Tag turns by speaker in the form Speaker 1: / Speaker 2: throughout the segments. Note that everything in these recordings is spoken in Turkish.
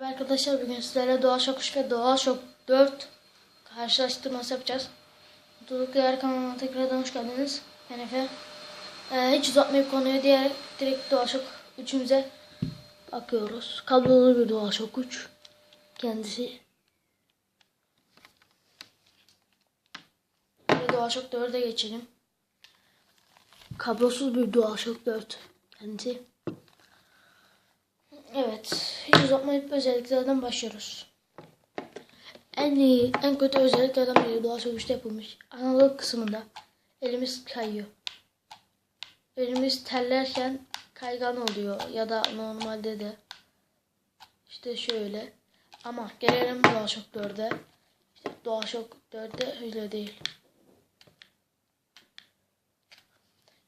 Speaker 1: Arkadaşlar bugün sizlerle Doğa Şok 3 ve Doğa Şok 4 karşılaştırması yapacağız. Mutluluk Değer kanalına tekrardan hoş geldiniz. Ben Efe. Ee, hiç uzatmayıp konuyu diğer direkt Doğa Şok 3'ümüze bakıyoruz. Kablolu bir Doğa Şok 3 kendisi. Ve Doğa Şok 4'e geçelim. Kablosuz bir Doğa Şok 4 kendisi. Evet. Hiç uzatmayıp özelliklerden başlıyoruz. En iyi, en kötü özelliklerden biri doğa sövüşte yapılmış. Analog kısmında elimiz kayıyor. Elimiz terlerken kaygan oluyor ya da normalde de işte şöyle. Ama gelelim DualShock 4'e. İşte DualShock 4'te öyle değil.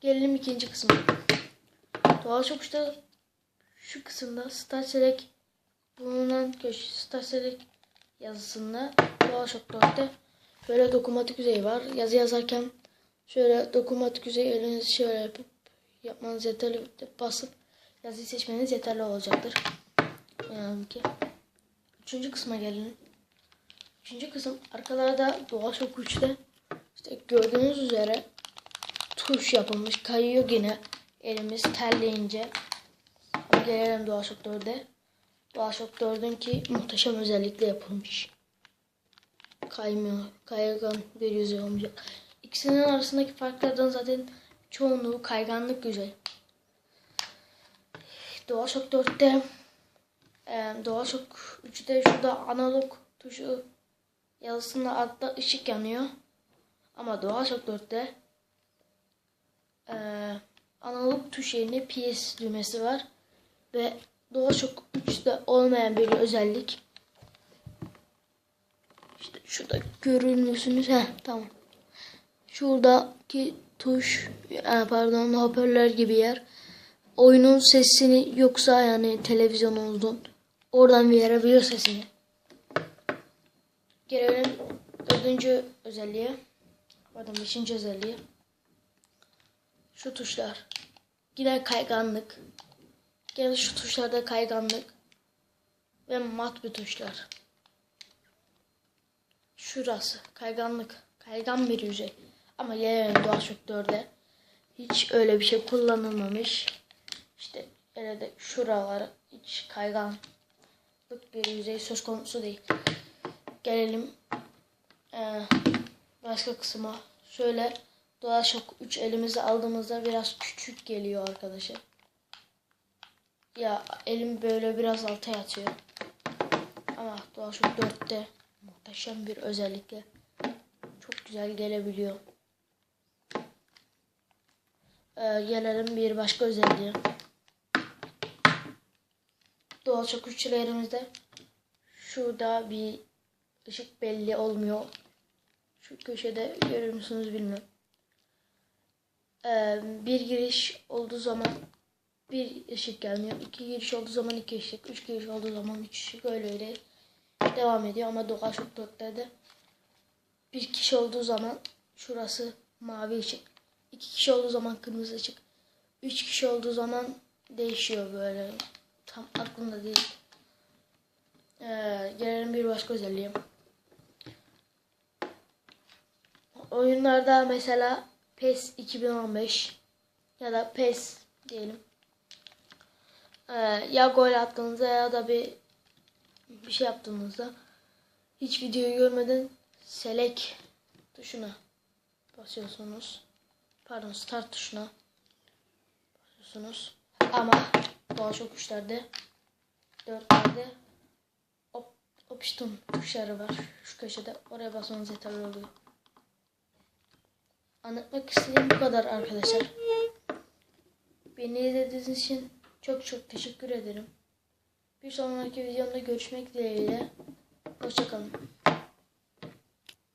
Speaker 1: Gelelim ikinci kısma. DualShock 3'te şu kısımda Star Select bulunan köşe Star Select yazısında DualShock 4'te böyle dokunmatik yüzey var. Yazı yazarken şöyle dokunmatik yüzey elinizi şöyle yapıp yapmanız yeterli basıp yazıyı seçmeniz yeterli olacaktır. Yani ki. Üçüncü kısma gelelim. Üçüncü kısım arkalarda DualShock 3'te işte gördüğünüz üzere tuş yapılmış. Kayıyor yine elimiz terleyince. Gelelim DualShock 4'e. DualShock 4'ün ki muhteşem özellikle yapılmış. Kaymıyor. Kaygan bir yüzey olmayacak. İkisinin arasındaki farklardan zaten çoğunluğu kayganlık yüzey. DualShock 4'te e, DualShock 3'te şurada analog tuşu yazısında altta ışık yanıyor. Ama DualShock 4'te e, analog tuş yerine PS düğmesi var ve DualShock 3'te olmayan bir özellik. İşte şurada görünüyorsunuz. Heh, tamam. Şuradaki tuş yani pardon hoparlör gibi yer. Oyunun sesini yoksa yani televizyonunuzun oradan verebiliyor sesini. Gelelim dördüncü özelliğe. Pardon beşinci özelliğe. Şu tuşlar. Yine kayganlık. Gene şu tuşlarda kayganlık ve mat bir tuşlar. Şurası kayganlık, kaygan bir yüzey. Ama gelelim DualShock 4'e hiç öyle bir şey kullanılmamış. İşte öyle de şuralar hiç kayganlık bir yüzey söz konusu değil. Gelelim ee, başka kısma. Şöyle DualShock 3 elimize aldığımızda biraz küçük geliyor arkadaşlar. Ya elim böyle biraz alta yatıyor. Ama DualShock 4'te muhteşem bir özellikle çok güzel gelebiliyor. Ee, gelelim bir başka özelliğe. DualShock 3'lerimizde şurada bir ışık belli olmuyor. Şu köşede görür müsünüz bilmiyorum. Ee, bir giriş olduğu zaman bir ışık gelmiyor. İki giriş olduğu zaman iki ışık. Üç giriş olduğu zaman üç ışık. Öyle öyle devam ediyor. Ama Doğa Şok 4'te de bir kişi olduğu zaman şurası mavi ışık. İki kişi olduğu zaman kırmızı ışık. Üç kişi olduğu zaman değişiyor böyle. Tam aklımda değil. Ee, gelelim bir başka özelliğe. Oyunlarda mesela PES 2015 ya da PES diyelim. Ee, ya gol attığınızda ya da bir bir şey yaptığınızda hiç videoyu görmeden select tuşuna basıyorsunuz. Pardon start tuşuna basıyorsunuz. Ama doğal çok güçlerde dörtlerde op, option tuşları var. Şu köşede oraya basmanız yeterli oluyor. Anlatmak istediğim bu kadar arkadaşlar. Beni izlediğiniz için çok çok teşekkür ederim. Bir sonraki videomda görüşmek dileğiyle. Hoşçakalın.